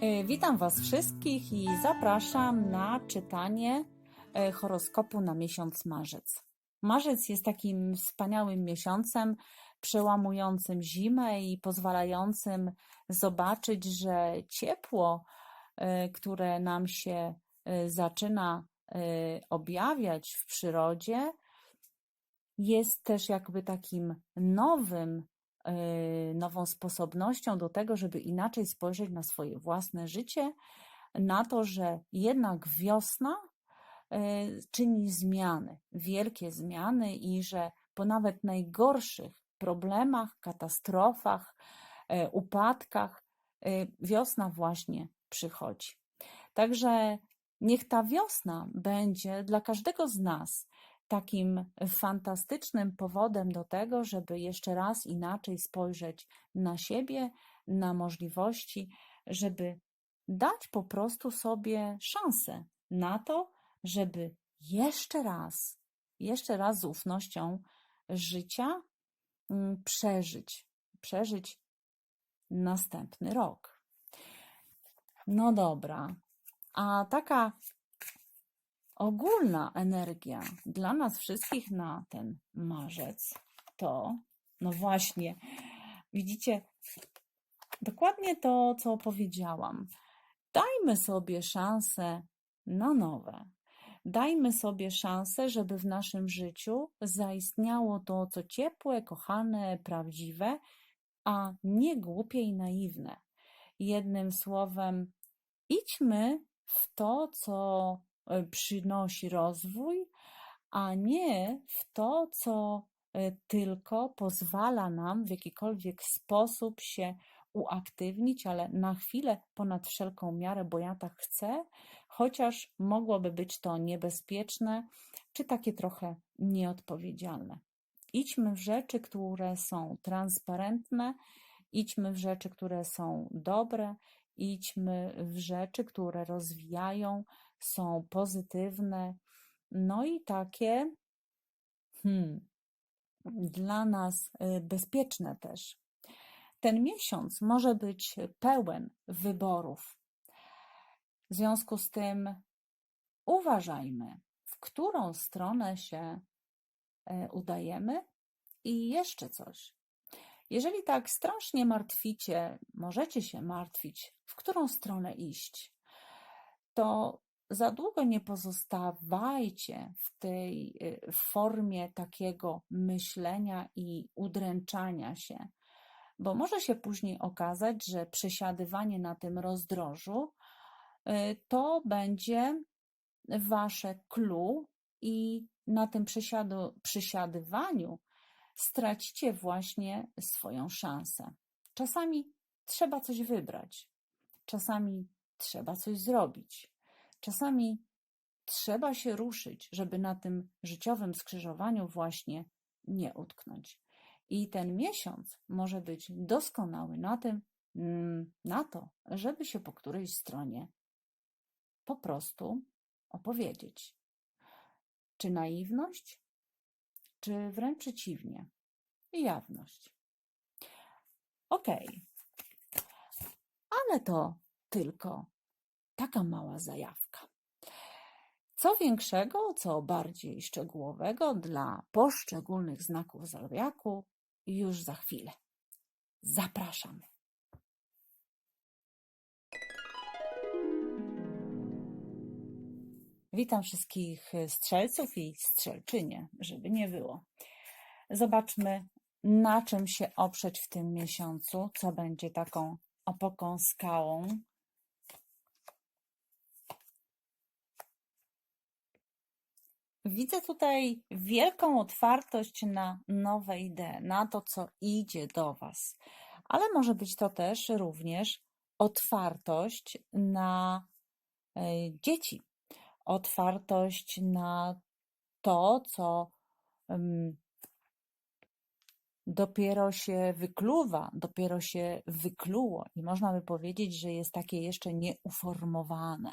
E, Witam Was wszystkich i zapraszam na czytanie e, horoskopu na miesiąc marzec. Marzec jest takim wspaniałym miesiącem, przełamującym zimę i pozwalającym zobaczyć, że ciepło, e, które nam się zaczyna objawiać w przyrodzie, jest też jakby takim nowym, nową sposobnością do tego, żeby inaczej spojrzeć na swoje własne życie, na to, że jednak wiosna e, czyni zmiany, wielkie zmiany i że po nawet najgorszych problemach, katastrofach, e, upadkach, wiosna właśnie przychodzi. Także niech ta wiosna będzie dla każdego z nas takim fantastycznym powodem do tego, żeby jeszcze raz inaczej spojrzeć na siebie, na możliwości, żeby dać po prostu sobie szansę na to, żeby jeszcze raz, jeszcze raz z ufnością życia mm, przeżyć, przeżyć następny rok. No dobra, a taka ogólna energia dla nas wszystkich na ten marzec to, no właśnie, widzicie, dokładnie to, co powiedziałam. Dajmy sobie szansę na nowe. Dajmy sobie szansę, żeby w naszym życiu zaistniało to, co ciepłe, kochane, prawdziwe, a nie głupie i naiwne. Jednym słowem, idźmy w to, co przynosi rozwój, a nie w to, co e, tylko pozwala nam w jakikolwiek sposób się uaktywnić, ale na chwilę ponad wszelką miarę, bo ja tak chcę, chociaż mogłoby być to niebezpieczne, czy takie trochę nieodpowiedzialne. Idźmy w rzeczy, które są transparentne, idźmy w rzeczy, które są dobre, idźmy w rzeczy, które rozwijają, są pozytywne, no i takie hmm, dla nas y, bezpieczne też. Ten miesiąc może być pełen wyborów. W związku z tym uważajmy, w którą stronę się e, udajemy. I jeszcze coś. Jeżeli tak strasznie martwicie, możecie się martwić, w którą stronę iść, to za długo nie pozostawajcie w tej y, formie takiego myślenia i udręczania się, bo może się później okazać, że przesiadywanie na tym rozdrożu y, to będzie wasze clue i na tym przysiadu, przysiadywaniu stracicie właśnie swoją szansę. Czasami trzeba coś wybrać, czasami trzeba coś zrobić, czasami trzeba się ruszyć, żeby na tym życiowym skrzyżowaniu właśnie nie utknąć. I ten miesiąc może być doskonały na tym, mm, na to, żeby się po którejś stronie po prostu opowiedzieć. Czy naiwność, czy wręcz przeciwnie, jawność. Okej, ale to tylko taka mała zajawka. Co większego, co bardziej szczegółowego dla poszczególnych znaków zodiaku już za chwilę. Zapraszamy. Witam wszystkich strzelców i strzelczynie, żeby nie było. Zobaczmy, na czym się oprzeć w tym miesiącu, co będzie taką opoką skałą. Widzę tutaj wielką otwartość na nowe idee, na to, co idzie do Was, ale może być to też również otwartość na e, dzieci, otwartość na to, co dopiero się wykluwa, dopiero się wykluło i można by powiedzieć, że jest takie jeszcze nieuformowane.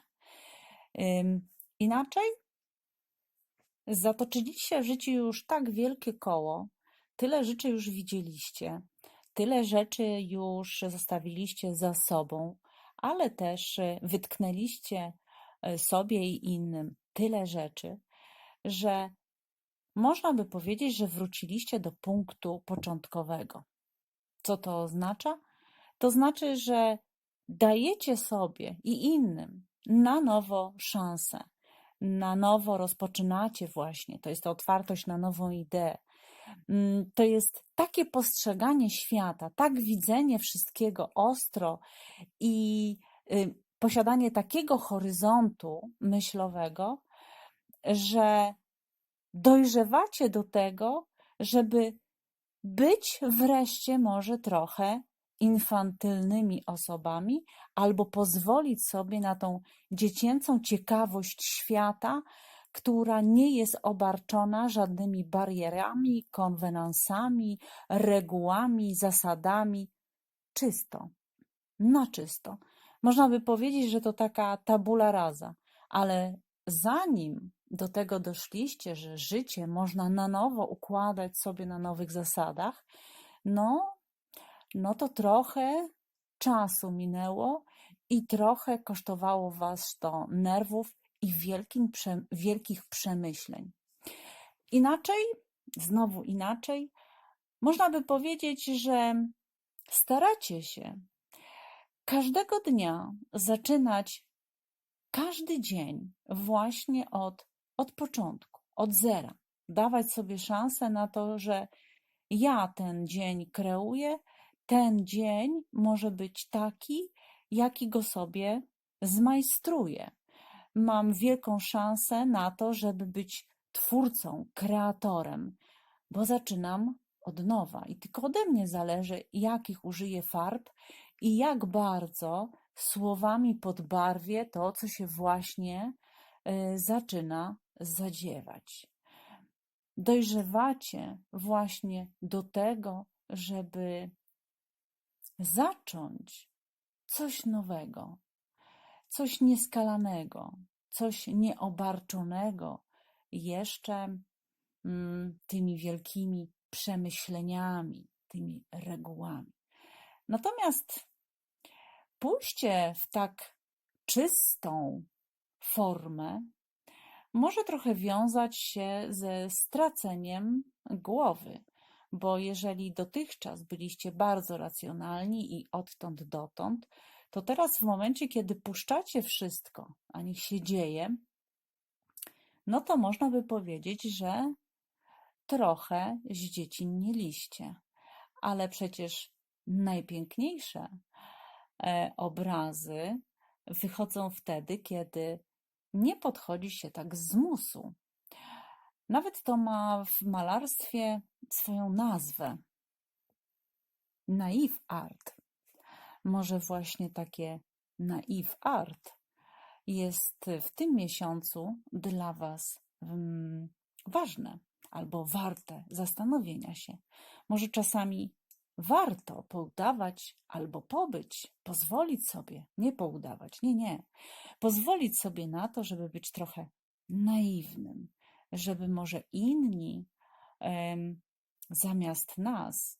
Inaczej zatoczyliście w życiu już tak wielkie koło, tyle rzeczy już widzieliście, tyle rzeczy już zostawiliście za sobą, ale też wytknęliście sobie i innym tyle rzeczy, że można by powiedzieć, że wróciliście do punktu początkowego. Co to oznacza? To znaczy, że dajecie sobie i innym na nowo szansę, na nowo rozpoczynacie właśnie. To jest ta otwartość na nową ideę. Mm, To jest takie postrzeganie świata, tak widzenie wszystkiego ostro i y, posiadanie takiego horyzontu myślowego, że dojrzewacie do tego, żeby być wreszcie może trochę infantylnymi osobami, albo pozwolić sobie na tą dziecięcą ciekawość świata, która nie jest obarczona żadnymi barierami, konwenansami, regułami, zasadami. Czysto, na czysto. Można by powiedzieć, że to taka tabula rasa, ale zanim do tego doszliście, że życie można na nowo układać sobie na nowych zasadach, no, no to trochę czasu minęło i trochę kosztowało was to nerwów i wielkim, wielkich przemyśleń. Inaczej, znowu inaczej, można by powiedzieć, że staracie się każdego dnia zaczynać każdy dzień właśnie od, od początku, od zera. Dawać sobie szansę na to, że ja ten dzień kreuję, ten dzień może być taki, jaki go sobie zmajstruję. Mam wielką szansę na to, żeby być twórcą, kreatorem, bo zaczynam od nowa i tylko ode mnie zależy, jakich użyję farb i jak bardzo słowami podbarwię to, co się właśnie y, zaczyna zadziewać. Dojrzewacie właśnie do tego, żeby zacząć coś nowego, coś nieskalanego, coś nieobarczonego jeszcze mm, tymi wielkimi przemyśleniami, tymi regułami. Natomiast pójście w tak czystą formę może trochę wiązać się ze straceniem głowy, bo jeżeli dotychczas byliście bardzo racjonalni i odtąd dotąd, to teraz w momencie, kiedy puszczacie wszystko, a niech się dzieje, no to można by powiedzieć, że trochę zdziecinnieliście. Ale przecież najpiękniejsze e, obrazy wychodzą wtedy, kiedy nie podchodzi się tak z musu. Nawet to ma w malarstwie swoją nazwę. Naive art. Może właśnie takie naive art jest w tym miesiącu dla Was mm, ważne albo warte zastanowienia się. Może czasami warto poudawać albo pobyć, pozwolić sobie, nie poudawać, nie, nie, pozwolić sobie na to, żeby być trochę naiwnym, żeby może inni zamiast nas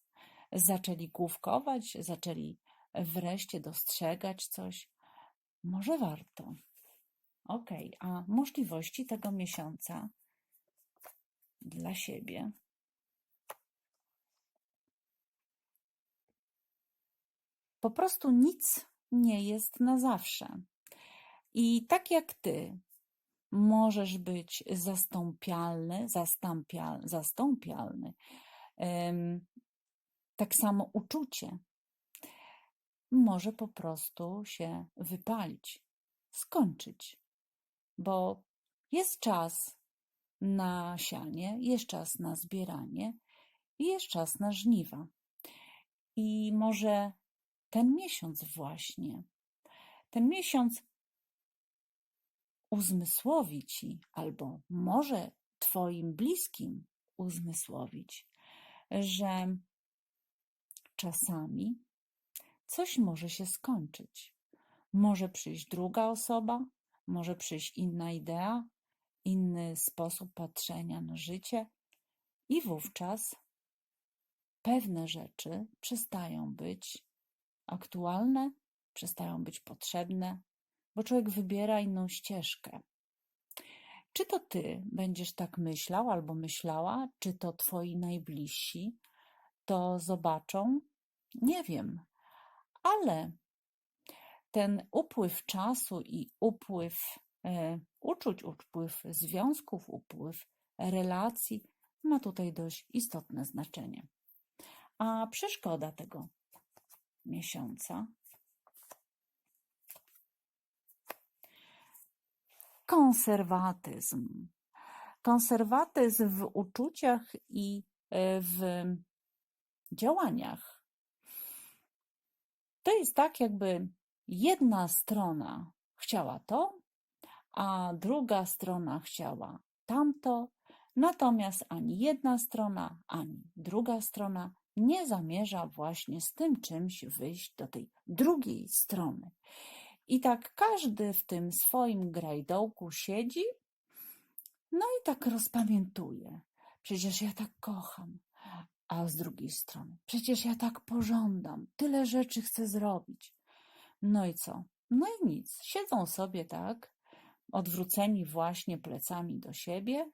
zaczęli główkować, zaczęli wreszcie dostrzegać coś. Może warto. Ok, a możliwości tego miesiąca dla siebie. Po prostu nic nie jest na zawsze. I tak jak ty możesz być zastąpialny, zastąpial, zastąpialny, tak samo uczucie może po prostu się wypalić, skończyć, bo jest czas na sianie, jest czas na zbieranie i jest czas na żniwa. I może ten miesiąc właśnie, ten miesiąc uzmysłowi ci, albo może twoim bliskim uzmysłowić, że czasami coś może się skończyć. Może przyjść druga osoba, może przyjść inna idea, inny sposób patrzenia na życie, i wówczas pewne rzeczy przestają być aktualne przestają być potrzebne, bo człowiek wybiera inną ścieżkę. Czy to ty będziesz tak myślał albo myślała, czy to twoi najbliżsi to zobaczą? Nie wiem, ale ten upływ czasu i upływ e, uczuć, upływ związków, upływ relacji ma tutaj dość istotne znaczenie. A przeszkoda tego miesiąca konserwatyzm. Konserwatyzm w uczuciach i e, w działaniach. To jest tak, jakby jedna strona chciała to, a druga strona chciała tamto, natomiast ani jedna strona, ani druga strona nie zamierza właśnie z tym czymś wyjść do tej drugiej strony. I tak każdy w tym swoim grajdołku siedzi, no i tak rozpamiętuje. Przecież ja tak kocham. A z drugiej strony, przecież ja tak pożądam, tyle rzeczy chcę zrobić. No i co? No i nic. Siedzą sobie tak, odwróceni właśnie plecami do siebie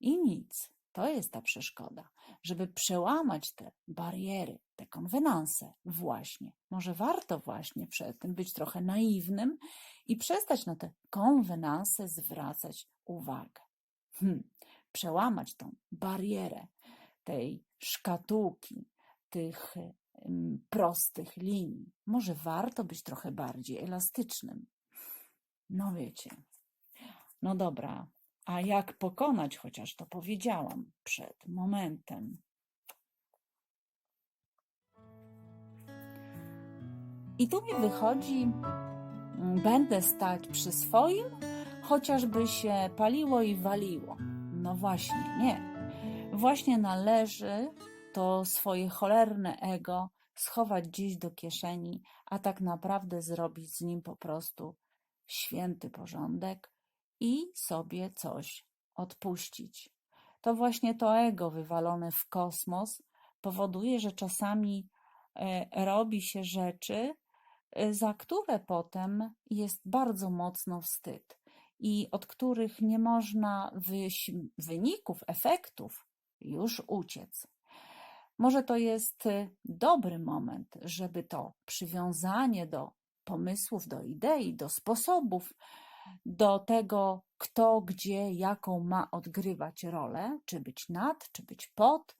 i nic. To jest ta przeszkoda, żeby przełamać te bariery, te konwenanse właśnie. Może warto właśnie przed tym być trochę naiwnym i przestać na te konwenanse zwracać uwagę. Hmm. Przełamać tą barierę tej szkatułki, tych prostych linii. Może warto być trochę bardziej elastycznym. No wiecie. No dobra, a jak pokonać, chociaż to powiedziałam przed momentem. I tu mi wychodzi, mm, będę stać przy swoim, chociażby się paliło i waliło. No właśnie, nie. Właśnie należy to swoje cholerne ego schować gdzieś do kieszeni, a tak naprawdę zrobić z nim po prostu święty porządek i sobie coś odpuścić. To właśnie to ego wywalone w kosmos powoduje, że czasami e, robi się rzeczy, e, za które potem jest bardzo mocno wstyd i od których nie można wyników, efektów już uciec. Może to jest y, dobry moment, żeby to przywiązanie do pomysłów, do idei, do sposobów, do tego, kto, gdzie, jaką ma odgrywać rolę, czy być nad, czy być pod.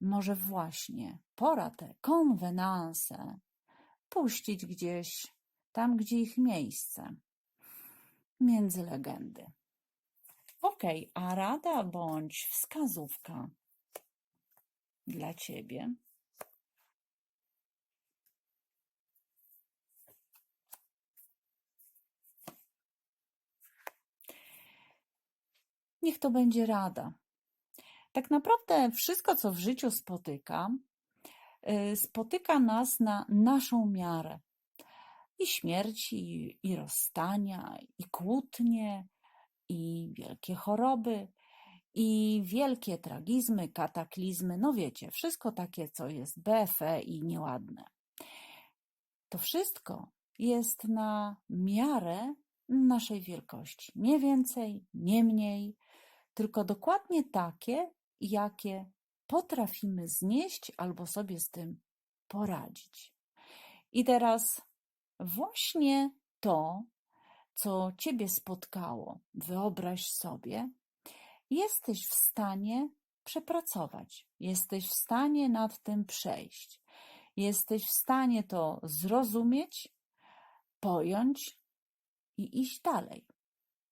Może właśnie pora te konwenanse puścić gdzieś tam, gdzie ich miejsce, między legendy. Ok, a rada bądź wskazówka dla ciebie. Niech to będzie rada. Tak naprawdę wszystko, co w życiu spotyka, y, spotyka nas na naszą miarę. I śmierci, i rozstania, i kłótnie, i wielkie choroby, i wielkie tragizmy, kataklizmy, no wiecie, wszystko takie, co jest BFE i nieładne. To wszystko jest na miarę naszej wielkości. Nie więcej, nie mniej, tylko dokładnie takie, jakie potrafimy znieść albo sobie z tym poradzić. I teraz właśnie to co ciebie spotkało, wyobraź sobie, jesteś w stanie przepracować, jesteś w stanie nad tym przejść, jesteś w stanie to zrozumieć, pojąć i iść dalej.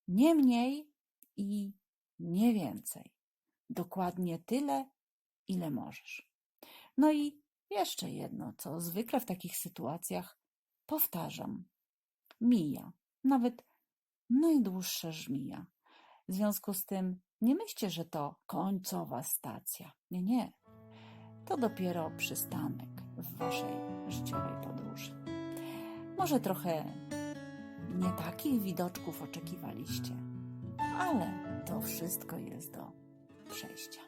Nie mniej i nie więcej. Dokładnie tyle, ile możesz. No i jeszcze jedno, co zwykle w takich sytuacjach powtarzam. Mija nawet najdłuższa żmija. W związku z tym nie myślcie, że to końcowa stacja. Nie, nie. To dopiero przystanek w waszej życiowej podróży. Może trochę nie takich widoczków oczekiwaliście, ale to wszystko jest do przejścia.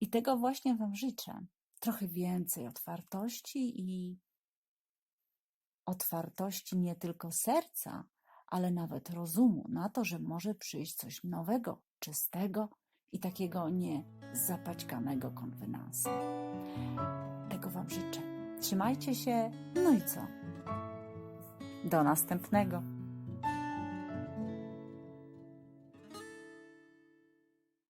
I tego właśnie Wam życzę. Trochę więcej otwartości i otwartości nie tylko serca, ale nawet rozumu na to, że może przyjść coś nowego, czystego i takiego nie zapaćkanego. Tego Wam życzę. Trzymajcie się, no i co? Do następnego.